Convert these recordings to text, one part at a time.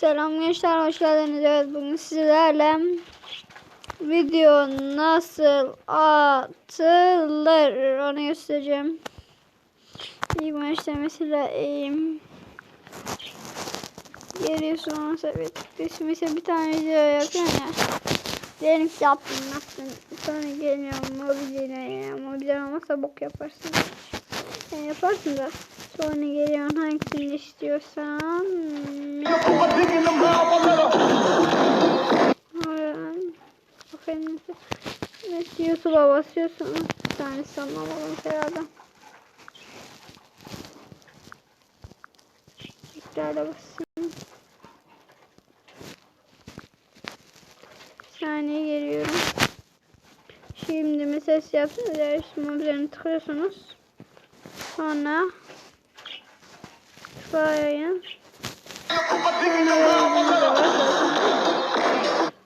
Selam gençler hoş geldiniz. Evet bugün sizlerle video nasıl atılır onu göstereceğim. İlk başta mesela eğim geliyorsunuz evet. Biz mesela bir tane video yapıyorum ya. Diyelim ki yaptım yaptım. Sonra geliyorum mobilyaya. Mobilya olmazsa bok yaparsın. Yani yaparsın da. Sonra geliyorsun hangisini istiyorsan. Aferin. Evet, YouTube'a basıyorsun. Bir tane sanmamalım herhalde. Tekrarda basayım. Bir saniye geliyorum. Şimdi siz yaptınız. Yarışma üzerine tıklıyorsunuz. Sonra Şuraya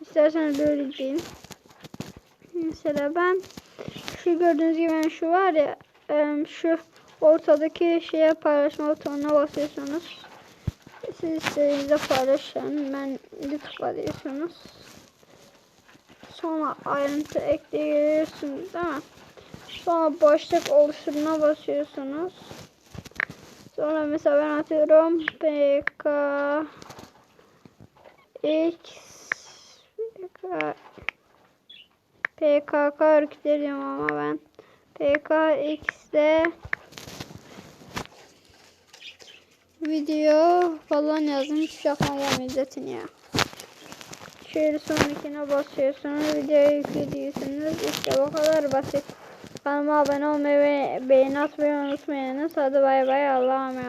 İsterseniz böyle diyeyim. Mesela ben şu gördüğünüz gibi yani şu var ya şu ortadaki şeye paylaşma butonuna basıyorsunuz. Siz istediğinizde paylaşın. Ben YouTube'a diyorsunuz. Sonra ayrıntı ekleyiyorsunuz değil mi? Sonra başlık oluşturuna basıyorsunuz. Sonra mesela ben atıyorum PK X PK PKK örgütleri diyorum ama ben PKX'de video falan yazdım hiç şey aklıma gelmedi zaten ya. Şöyle sonrakine basıyorsunuz videoyu yüklediyorsunuz işte bu kadar basit. Kanalıma abone olmayı ve beğeni atmayı unutmayınız. Hadi bay bay Allah'a emanet.